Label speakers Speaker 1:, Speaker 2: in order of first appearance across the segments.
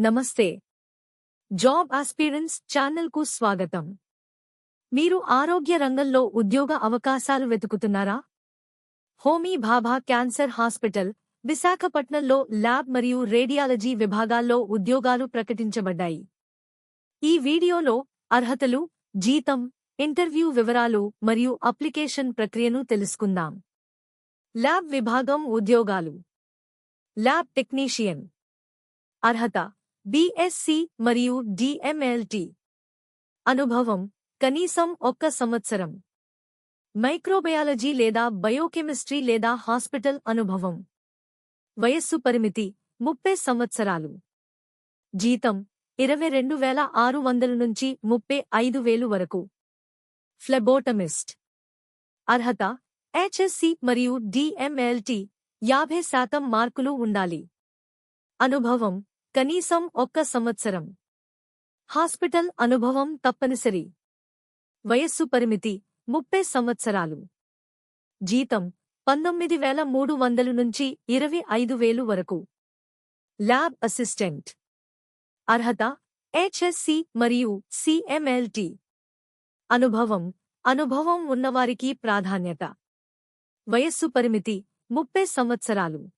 Speaker 1: నమస్తే. Job aspirants ఛానల్కు స్వాగతం. మీరు ఆరోగ్య రంగంలో ఉద్యోగ అవకాశాలు వెతుకుతున్నారా? హోమీ భాభా క్యాన్సర్ హాస్పిటల్ విశాఖపట్నంలో ల్యాబ్ మరియు రేడియాలజీ విభాగాల్లో ఉద్యోగాలు ప్రకటించబడ్డాయి. ఈ వీడియోలో అర్హతలు జీతం ఇంటర్వ్యూ వివరాలు మరియు అప్లికేషన్ ప్రక్రియను తెలుసుకుందాం. ల్యాబ్ విభాగం ఉద్యోగాలు. Lab technician. అర్హత బీఎస్సీ మరియు డిఎంఎల్టి అనుభవం కనీసం ఒక్క సంవత్సరం. మైక్రోబయాలజీ లేదా బయోకెమిస్ట్రీ లేదా హాస్పిటల్ అనుభవం. వయస్సు పరిమితి ముప్పై సంవత్సరాలు. జీతం ఇరవై రెండు వేల ఆరు వందల నుంచి ముప్పై ఐదు వేలు వరకు. ఫ్లెబోటమిస్ట్. అర్హత హెచ్ఎస్సి మరియు డిఎంఎల్టి యాభై శాతం మార్కులు ఉండాలి. అనుభవం కనీసం ఒక్క సంవత్సరం. హాస్పిటల్ అనుభవం తప్పనిసరి. వయస్సు పరిమితి ముప్పై సంవత్సరాలు. జీతం పంతొమ్మిది వేల మూడు వందలు నుంచి ఇరవై ఐదు వేలు వరకు. Lab assistant. అర్హత హెచ్ఎస్సి మరియు సిఎంఎల్టి అనుభవం అనుభవం ఉన్నవారికి ప్రాధాన్యత. వయస్సు పరిమితి ముప్పై సంవత్సరాలు.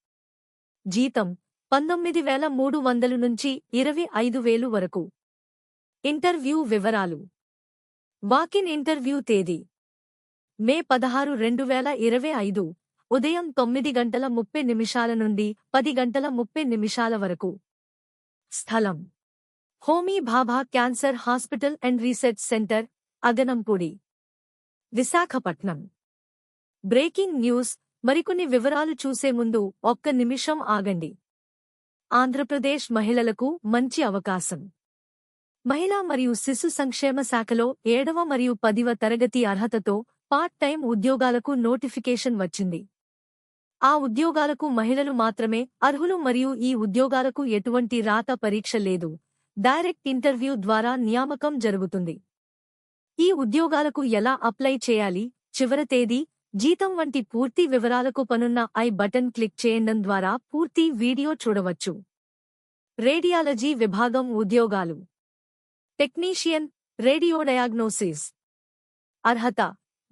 Speaker 1: జీతం పంతొమ్మిది వేల మూడు వందలు నుంచి ఇరవై ఐదు వేలు వరకు. ఇంటర్వ్యూ వివరాలు. వాకిన్ ఇంటర్వ్యూ తేదీ. మే పదహారు రెండు వేల ఇరవై ఐదు. ఉదయం తొమ్మిది గంటల ముప్పై నిమిషాల నుండి పది గంటల ముప్పై నిమిషాల వరకు. స్థలం. Homi Bhabha cancer hospital and research centre Aganampudi. Visakhapatnam. Breaking news. మరికొన్ని వివరాలు చూసే ముందు ఒక్క నిమిషం ఆగండి. ఆంధ్రప్రదేశ్ మహిళలకు మంచి అవకాశం. మహిళా మరియు శిశు సంక్షేమ శాఖలో ఏడవ మరియు పదివ తరగతి అర్హతతో పార్ట్ టైం ఉద్యోగాలకు నోటిఫికేషన్ వచ్చింది. ఆ ఉద్యోగాలకు మహిళలు మాత్రమే అర్హులు మరియు ఈ ఉద్యోగాలకు ఎటువంటి రాత పరీక్ష లేదు. డైరెక్ట్ ఇంటర్వ్యూ ద్వారా నియామకం జరుగుతుంది. ఈ ఉద్యోగాలకు ఎలా అప్లై చేయాలి? చివరి తేదీ జీతం వంటి పూర్తి వివరాలకు పనున్న ఐ బటన్ క్లిక్ చేయడం ద్వారా పూర్తి వీడియో చూడవచ్చు. రేడియాలజీ విభాగం ఉద్యోగాలు. టెక్నీషియన్ రేడియోడయాగ్నోసిస్ అర్హత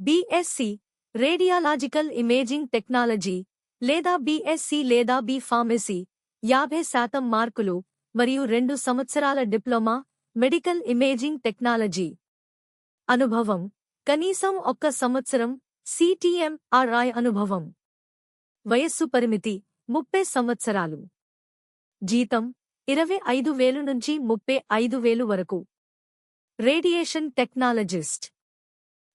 Speaker 1: బీఎస్సీ రేడియాలజికల్ ఇమేజింగ్ టెక్నాలజీ లేదా బీఎస్సీ లేదా బి ఫార్మసీ యాభై శాతం మార్కులు మరియు రెండు సంవత్సరాల డిప్లొమా మెడికల్ ఇమేజింగ్ టెక్నాలజీ. అనుభవం కనీసం ఒక్క సంవత్సరం సిటిఎంఆర్ఐ అనుభవం. వయస్సు పరిమితి ముప్పై సంవత్సరాలు. జీతం ఇరవై ఐదు వేలు నుంచి ముప్పై ఐదు వేలు వరకు. Radiation technologist.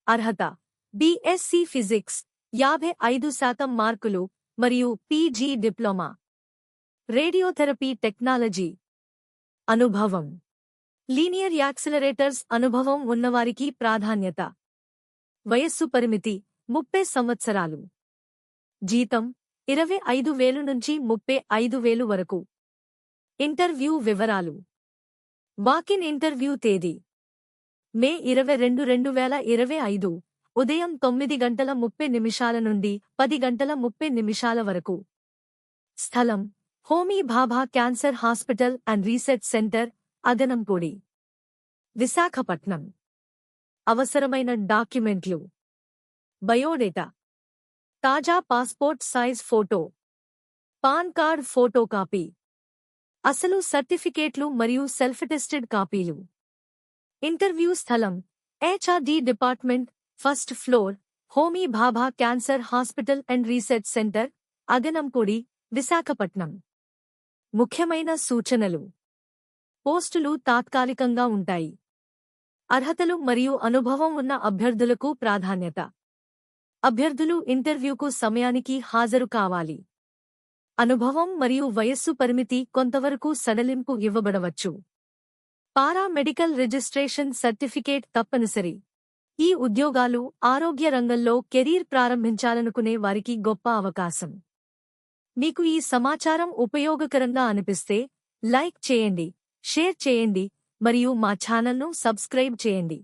Speaker 1: అర్హత బిఎస్సి ఫిజిక్స్ యాభై ఐదు శాతం మార్కులు మరియు పీజీ డిప్లొమా. Radiotherapy technology. అనుభవం. లీనియర్ యాక్సిలరేటర్స్ అనుభవం ఉన్నవారికి ప్రాధాన్యత. వయస్సు పరిమితి ముప్పై సంవత్సరాలు. జీతం ఇరవై ఐదు వేలు నుంచి ముప్పై ఐదు వేలు వరకు. ఇంటర్వ్యూ వివరాలు. వాకిన్ ఇంటర్వ్యూ తేదీ. మే ఇరవై రెండు రెండు వేల ఇరవై ఐదు. ఉదయం తొమ్మిది గంటల ముప్పై నిమిషాల నుండి పది గంటల ముప్పై నిమిషాల వరకు. స్థలం Homi Bhabha cancer hospital and research centre Adanampudi. Visakhapatnam. అవసరమైన డాక్యుమెంట్లు. బయోడేటా. తాజా passport size photo. PAN card photo copy. అసలు సర్టిఫికేట్లు మరియు సెల్ఫ్ టెస్టెడ్ కాపీలు. ఇంటర్వ్యూ స్థలం. HRD department first floor Homi Bhabha cancer hospital and research centre Aganampudi Visakhapatnam. ముఖ్యమైన సూచనలు. పోస్టులు తాత్కాలికంగా ఉంటాయి. అర్హతలు మరియు అనుభవం ఉన్న అభ్యర్థులకు ప్రాధాన్యత. అభ్యర్థులు ఇంటర్వ్యూకు సమయానికి హాజరు కావాలి. అనుభవం మరియు వయస్సు పరిమితి కొంతవరకు సడలింపు ఇవ్వబడవచ్చు. పారామెడికల్ రిజిస్ట్రేషన్ సర్టిఫికేట్ తప్పనిసరి. ఈ ఉద్యోగాలు ఆరోగ్య రంగంలో కెరీర్ ప్రారంభించాలనుకునే వారికి గొప్ప అవకాశం. మీకు ఈ సమాచారం ఉపయోగకరంగా అనిపిస్తే లైక్ చేయండి షేర్ చేయండి మరియు మా ఛానల్ను సబ్స్క్రైబ్ చేయండి.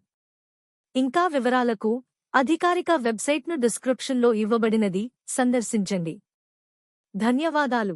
Speaker 1: ఇంకా వివరాలకు అధికారిక వెబ్సైట్ను డిస్క్రిప్షన్లో ఇవ్వబడినది సందర్శించండి. ధన్యవాదాలు.